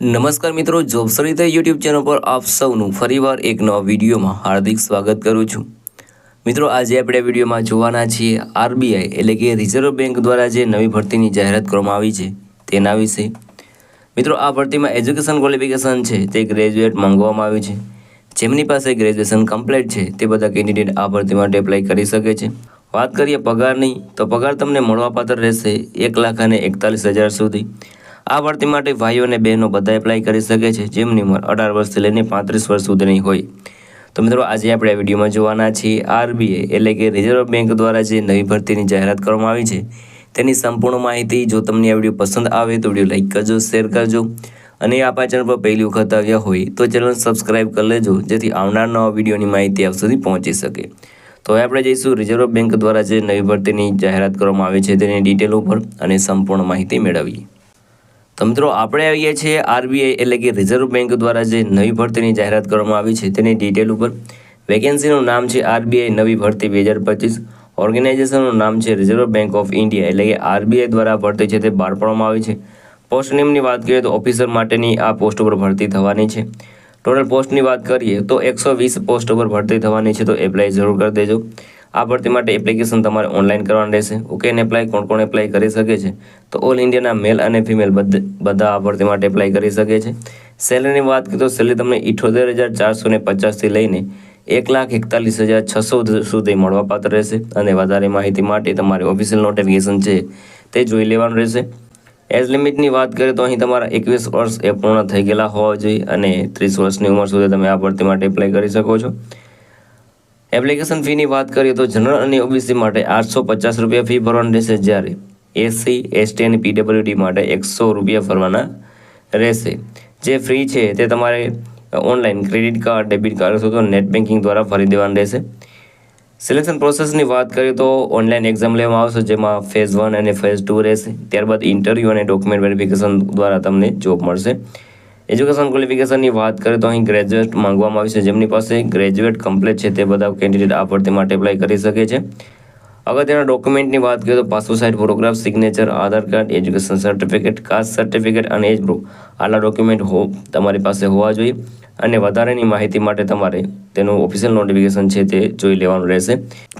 નમસ્કાર મિત્રો job Sarita YouTube channel પર આપ સૌનું ફરીવાર એક નવા વિડીયોમાં હાર્દિક સ્વાગત કરું છું. મિત્રો, આજે આપણે વિડીયોમાં જોવાના છીએ આરબીઆઈ એટલે કે રિઝર્વ બેંક દ્વારા જે નવી ભરતીની જાહેરાત કરવામાં આવી છે, તેના વિશે. મિત્રો, આ ભરતીમાં એજ્યુકેશન ક્વોલિફિકેશન છે, તે ગ્રેજ્યુએટ માંગવામાં આવ્યું છે. જેમની પાસે ગ્રેજ્યુએશન કમ્પ્લીટ છે, તે બધા કેન્ડિડેટ આ ભરતી માટે એપ્લાય કરી શકે છે. વાત કરીએ પગારની, તો પગાર તમને મળવાપાત્ર રહેશે એક લાખ અને એકતાલીસ હજાર સુધી. આ ભરતી માટે ભાઈઓ અને બહેનો બધા એપ્લાય કરી શકે છે. જેમની ઉંમર અઢાર વર્ષથી લઈને પાંત્રીસ વર્ષ સુધીની હોય. તો મિત્રો, આજે આપણે આ વિડીયોમાં જોવાના છીએ આરબીઆઈ, એટલે કે રિઝર્વ બેંક દ્વારા જે નવી ભરતીની જાહેરાત કરવામાં આવી છે, તેની સંપૂર્ણ માહિતી જો તમને આ વીડિયો પસંદ આવે તો વીડિયો લાઈક કરજો, શેર કરજો. અને આપણા ચેનલ પર પહેલી વખત આવ્યા હોય તો ચેનલ સબસ્ક્રાઇબ કરી લેજો, જેથી આવનાર નવા વિડીયોની માહિતી આપ સુધી પહોંચી શકે. તો હવે આપણે જઈશું રિઝર્વ બેંક દ્વારા જે નવી ભરતીની જાહેરાત કરવામાં આવી છે તેની ડિટેલ ઉપર અને સંપૂર્ણ માહિતી મેળવીએ. તો મિત્રો, આપણે આવીએ છીએ આરબીઆઈ એટલે કે રિઝર્વ બેંક દ્વારા જે નવી ભરતીની જાહેરાત કરવામાં આવી છે, તેની ડિટેલ ઉપર. વેકેન્સીનું નામ છે આરબીઆઈ નવી ભરતી બે હજાર પચીસ. ઓર્ગેનાઇઝેશનનું નામ છે રિઝર્વ બેંક ઓફ ઇન્ડિયા એટલે કે આરબીઆઈ દ્વારા ભરતી છે તે બહાર પાડવામાં આવી છે. પોસ્ટ નેમની વાત કરીએ તો ઓફિસર માટેની આ પોસ્ટ ઉપર ભરતી થવાની છે. ટોટલ પોસ્ટની વાત કરીએ તો એકસો વીસ પોસ્ટ ઉપર ભરતી થવાની છે, તો એપ્લાય જરૂર કરી દેજો. આ ભરતી માટે એપ્લિકેશન તમારે ઓનલાઈન કરવાની રહેશે. ઓકે એને એપ્લાય કોણ કોણ એપ્લાય કરી શકે છે? તો ઓલ ઇન્ડિયાના મેલ અને ફિમેલ બધા આ ભરતી માટે એપ્લાય કરી શકે છે. સેલરીની વાત કરીએ તો સેલરી તમને ઇઠોતેર હજાર ચારસો ને પચાસથી લઈને એક લાખ એકતાલીસ હજાર છસો સુધી મળવાપાત્ર રહેશે. અને વધારે માહિતી માટે તમારે ઓફિશિયલ નોટિફિકેશન છે તે જોઈ લેવાનું રહેશે. એજ લિમિટની વાત કરીએ તો અહીં તમારા એકવીસ વર્ષ એ પૂર્ણ થઈ ગયેલા હોવા જોઈએ અને ત્રીસ વર્ષની ઉંમર સુધી તમે આ ભરતી માટે એપ્લાય કરી શકો છો. એપ્લિકેશન ફીની વાત કરીએ તો જનરલ અને ઓબીસી માટે આઠસો પચાસ રૂપિયા ફી ભરવાની રહેશે જ્યારે એસસી એસટી અને પીડબ્લ્યુડી માટે એકસો રૂપિયા ભરવાના રહેશે. જે ફ્રી છે તે તમારે online credit card debit card અથવા તો નેટ બેન્કિંગ દ્વારા ભરી દેવાનું રહેશે. સિલેક્શન પ્રોસેસની વાત કરીએ તો ઓનલાઈન એક્ઝામ લેવામાં આવશે, જેમાં ફેઝ વન અને ફેઝ ટુ રહેશે. ત્યારબાદ ઇન્ટરવ્યૂ અને ડોક્યુમેન્ટ વેરિફિકેશન દ્વારા તમને જોબ મળશે. એજ્યુકેશન ક્વોલિફિકેશનની વાત કરીએ તો અહીં ગ્રેજ્યુએટ માંગવામાં આવે છે. જેમની પાસે ગ્રેજ્યુએટ કમ્પ્લીટ છે તે બધા કેન્ડિડેટ આ ભરતી માટે એપ્લાય કરી શકે છે. અગત્યના ડોક્યુમેન્ટની વાત કરીએ તો passport size photograph signature Aadhaar card education certificate caste certificate અને એજ પ્રૂફ આટલા ડોક્યુમેન્ટ હો, તમારી પાસે હોવા જોઈએ અને વધારેની માહિતી માટે તમારે તેનું ઓફિશિયલ નોટિફિકેશન છે તે જોઈ લેવાનું રહેશે.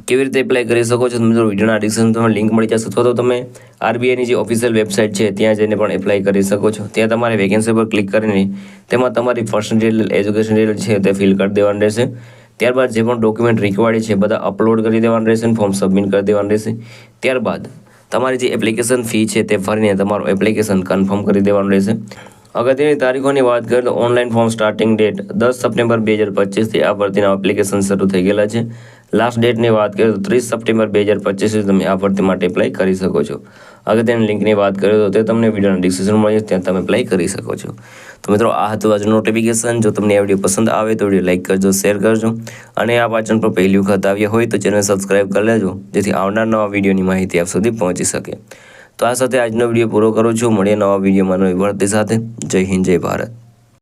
કેવી રીતે એપ્લાય કરી શકો છો મિત્રો વિડીયોના ડિસ્ક્રિપ્શન તમને લિંક મળી જશે અથવા તો તમે આરબીઆઈની જે ઓફિશિયલ વેબસાઇટ છે ત્યાં જઈને પણ એપ્લાય કરી શકો છો. ત્યાં તમારે વેકેન્સી પર ક્લિક કરીને તેમાં તમારી પર્સનલ ડિટેલ એજ્યુકેશન ડિટેલ છે તે ફિલ કરી દેવાનું રહેશે. ત્યારબાદ જે પણ ડોક્યુમેન્ટ રિક્વાયર્ડ છે બધા અપલોડ કરી દેવાનું રહેશે ફોર્મ સબમિટ કરી દેવાનું રહેશે. ત્યારબાદ તમારી જે એપ્લિકેશન ફી છે તે ભરીને તમારું એપ્લિકેશન કન્ફર્મ કરી દેવાનું રહેશે. અગત્યની તારીખોની વાત કરીએ તો ઓનલાઈન ફોર્મ સ્ટાર્ટિંગ ડેટ દસ સપ્ટેમ્બર બે હજાર પચીસથી આ ભરતીના એપ્લિકેશન શરૂ થઈ ગયેલા છે. લાસ્ટ ડેટની વાત કરીએ તો ત્રીસ સપ્ટેમ્બર બે હજાર પચીસથી તમે આ ભરતી માટે એપ્લાય કરી શકો છો. અગત્યની લિંકની વાત કરીએ તો તે તમને વિડીયોના ડિસ્ક્રિપ્શન મળી ત્યાં તમે પ્લે કરી શકો છો. તો મિત્રો, આ હતું આજનું નોટિફિકેશન જો તમને આ વીડિયો પસંદ આવે તો વીડિયો લાઇક કરજો શેર કરજો. અને આ વાંચન પર પહેલી વખત આવ્યા હોય તો ચેનલ સબસ્ક્રાઈબ કરી લેજો, જેથી આવનાર નવા વિડીયોની માહિતી આપ સુધી પહોંચી શકે. તો આ સાથે આજનો વીડિયો પૂરો કરું છું. મળીએ નવા વિડીયોમાં નવી ભરતી સાથે. જય હિન્દ, જય ભારત.